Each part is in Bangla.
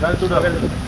Gracias.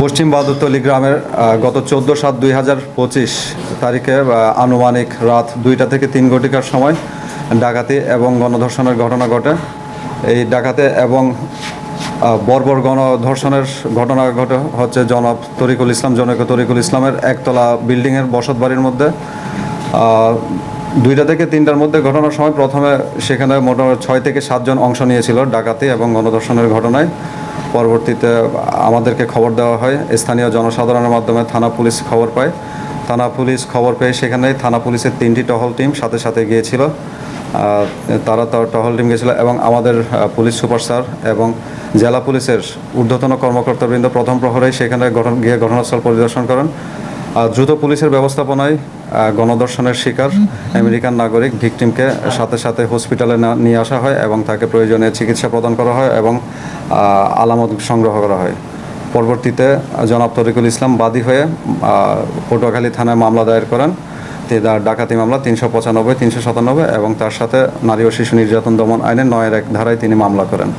পশ্চিম বাদুতলি গ্রামের গত চোদ্দ সাত দুই হাজার পঁচিশ তারিখে আনুমানিক রাত দুইটা থেকে তিন ঘটিকার সময় ডাকাতি এবং গণধর্ষণের ঘটনা ঘটে। এই ডাকাতে এবং বর্বর গণধর্ষণের ঘটনা ঘটে হচ্ছে জনাব তরিকুল ইসলাম, জনৈক তরিকুল ইসলামের একতলা বিল্ডিংয়ের বসত বাড়ির মধ্যে। দুইটা থেকে তিনটার মধ্যে ঘটনার সময় প্রথমে সেখানে মোটামুটি ছয় থেকে সাতজন অংশ নিয়েছিল ডাকাতি এবং গণধর্ষণের ঘটনায়। পরবর্তীতে আমাদেরকে খবর দেওয়া হয়। স্থানীয় জনসাধারণের মাধ্যমে থানা পুলিশ খবর পায়। থানা পুলিশ খবর পেয়ে সেখানে থানা পুলিশের তিনটি টহল টিম সাথে সাথে গিয়েছিল। তারা তার টহল টিম গিয়েছিল এবং আমাদের পুলিশ সুপার স্যার এবং জেলা পুলিশের ঊর্ধ্বতন কর্মকর্তাবৃন্দ প্রথম প্রহরেই সেখানে গিয়ে ঘটনাস্থল পরিদর্শন করেন। দ্রুত পুলিশের ব্যবস্থাপনায় গণদর্শনের শিকার আমেরিকান নাগরিক ভিকটিমকে সাথে সাথে হসপিটালে নিয়ে আসা হয় এবং তাকে প্রয়োজনে চিকিৎসা প্রদান করা হয় এবং আলামত সংগ্রহ করা হয়। পরবর্তীতে, জনাব তরিকুল ইসলাম বাদী হয়ে পটুয়াখালী থানায় মামলা দায়ের করেন। ডাকাতি মামলা তিনশো পঁচানব্বই, তিনশো সাতানব্বই এবং তার সাথে নারী ও শিশু নির্যাতন দমন আইনে নয়ের এক ধারায় তিনি মামলা করেন।